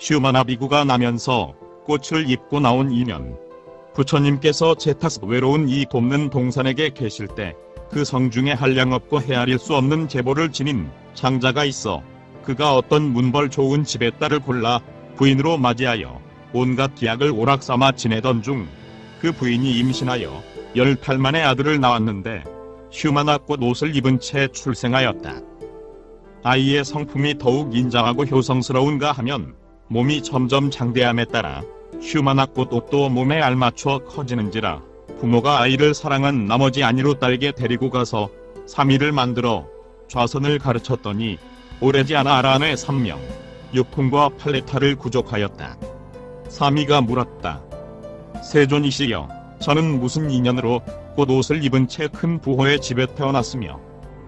슈마나 비구가 나면서 꽃을 입고 나온 이년. 부처님께서 제타스 외로운 이 돕는 동산에게 계실 때 그 성중에 한량없고 헤아릴 수 없는 제보를 지닌 장자가 있어 그가 어떤 문벌 좋은 집의 딸을 골라 부인으로 맞이하여 온갖 기약을 오락삼아 지내던 중 그 부인이 임신하여 열달 만에 아들을 낳았는데 슈마나 꽃 옷을 입은 채 출생하였다. 아이의 성품이 더욱 인장하고 효성스러운가 하면 몸이 점점 장대함에 따라 슈마나 꽃 옷도 몸에 알맞춰 커지는지라 부모가 아이를 사랑한 나머지 아니로 딸게 데리고 가서 삼이를 만들어 좌선을 가르쳤더니 오래지 않아 아란의 삼명 육풍과 팔레타를 구족하였다. 삼이가 물었다. 세존이시여, 저는 무슨 인연으로 꽃 옷을 입은 채 큰 부호의 집에 태어났으며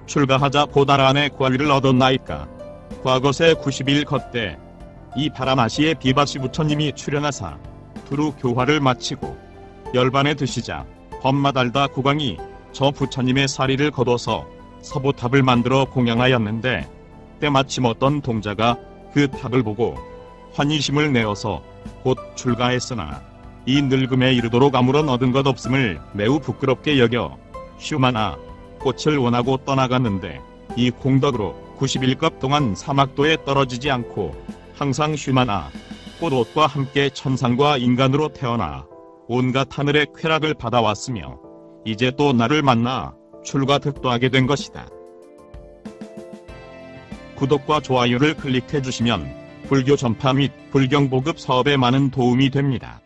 출가하자 곧 아란의 과위를 얻었나이까. 과거세 90일 걷때 이 바라마시의 비바시 부처님이 출연하사 두루 교화를 마치고 열반에 드시자 범마달다 국왕이 저 부처님의 사리를 거둬서 서보탑을 만들어 공양하였는데 때마침 어떤 동자가 그 탑을 보고 환희심을 내어서 곧 출가했으나 이 늙음에 이르도록 아무런 얻은 것 없음을 매우 부끄럽게 여겨 슈마나 꽃을 원하고 떠나갔는데 이 공덕으로 91급 동안 사막도에 떨어지지 않고 항상 슈마나 꽃옷과 함께 천상과 인간으로 태어나 온갖 하늘의 쾌락을 받아왔으며 이제 또 나를 만나 출가 득도하게 된 것이다. 구독과 좋아요를 클릭해 주시면 불교 전파 및 불경 보급 사업에 많은 도움이 됩니다.